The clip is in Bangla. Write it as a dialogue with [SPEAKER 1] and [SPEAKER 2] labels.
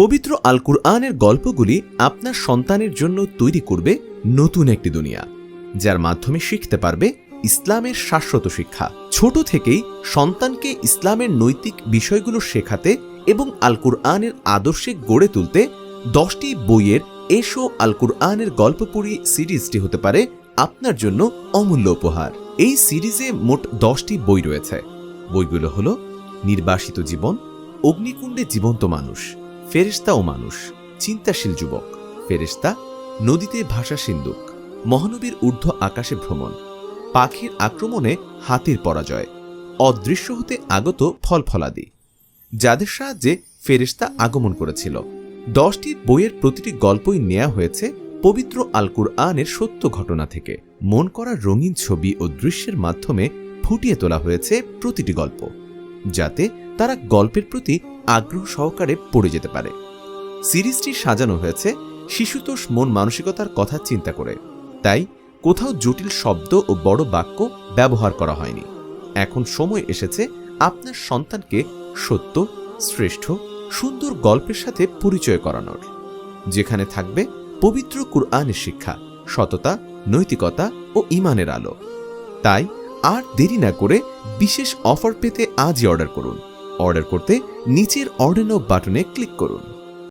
[SPEAKER 1] পবিত্র আল কুরআনের গল্পগুলি আপনার সন্তানের জন্য তৈরি করবে নতুন একটি দুনিয়া, যার মাধ্যমে শিখতে পারবে ইসলামের শাশ্বত শিক্ষা। ছোট থেকেই সন্তানকে ইসলামের নৈতিক বিষয়গুলো শেখাতে এবং আল কুরআনের আদর্শে গড়ে তুলতে দশটি বইয়ের এসো আল কুরআনের গল্প পড়ি সিরিজটি হতে পারে আপনার জন্য অমূল্য উপহার। এই সিরিজে মোট দশটি বই রয়েছে। বইগুলো হল নির্বাসিত জীবন, অগ্নিকুণ্ডে জীবন্ত মানুষ ফেরেশতা ও মানুষ, চিন্তাশীল যুবক। ফেরেশতা নদীতে ভাষা সিন্দুক মহানবীর ঊর্ধ্ব আকাশে ভ্রমণ, পাখির আক্রমণে হাতির পরাজয়, অদৃশ্য হতে আগত ফলফলাদি। যাদের সাহায্যে ফেরেশতা আগমন করেছিল। দশটি বইয়ের প্রতিটি গল্পই নেয়া হয়েছে পবিত্র আল কুরআনের সত্য ঘটনা থেকে। মন করা রঙিন ছবি ও দৃশ্যের মাধ্যমে ফুটিয়ে তোলা হয়েছে প্রতিটি গল্প, যাতে তারা গল্পের প্রতি আগ্রহ সহকারে পড়ে যেতে পারে। সিরিজটি সাজানো হয়েছে শিশুতোষ মন মানসিকতার কথা চিন্তা করে। তাই কোথাও জটিল শব্দ ও বড় বাক্য ব্যবহার করা হয়নি। এখন সময় এসেছে আপনার সন্তানকে সত্য, শ্রেষ্ঠ, সুন্দর গল্পের সাথে পরিচয় করানোর। যেখানে থাকবে পবিত্র কুরআনের শিক্ষা, সততা, নৈতিকতা ও ইমানের আলো। তাই আর দেরি না করে বিশেষ অফার পেতে আজই অর্ডার করুন। অর্ডার করতে নিচের অর্ডার বাটনে ক্লিক করুন।